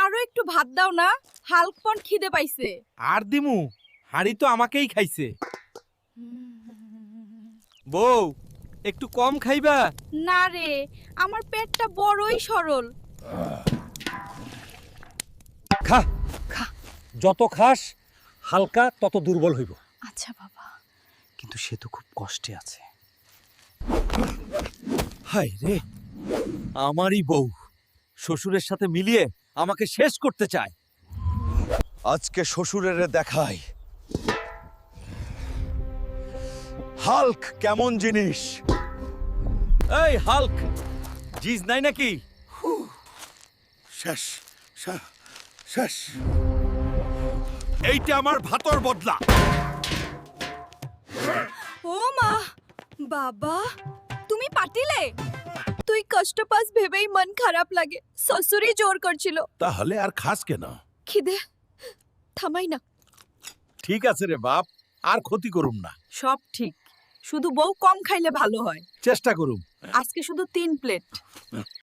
আরও একটু ভাত দাও না হালকপন খিদে পাইছে। আর দিমু হাড়ি তো আমাকেই খাইছে। বউ একটু কম খাইবা? না রে আমার পেটটা বড়ই সরল। খা। খা। যত খাস হালকা তত দুর্বল হইব। আচ্ছা বাবা। কিন্তু সে তো খুব কষ্টে আছে। হাই রে আমারই বউ। শ্বশুরের সাথে মিলিয়ে আমাকে শেষ করতে চায়। আজকে শ্বশুরের দেখাই। হাল্ক কেমন জিনিস? এই হাল্ক! জিজ নাই নাকি? শেষ শেষ, শেষ। এইটা আমার ভাতর বদলা। ও মা বাবা তুমি পাটিলে? তুই কষ্ট পাস ভেবেই মন খারাপ লাগে। শ্বশুরই জোর করছিল। তাহলে আর খাস কেন? খিদে। থামাই না। ঠিক আছে রে বাপ আর ক্ষতি করুম না। সব ঠিক। শুধু বউ কম খাইলে ভালো হয়। চেষ্টা করুম। আজকে শুধু তিন প্লেট।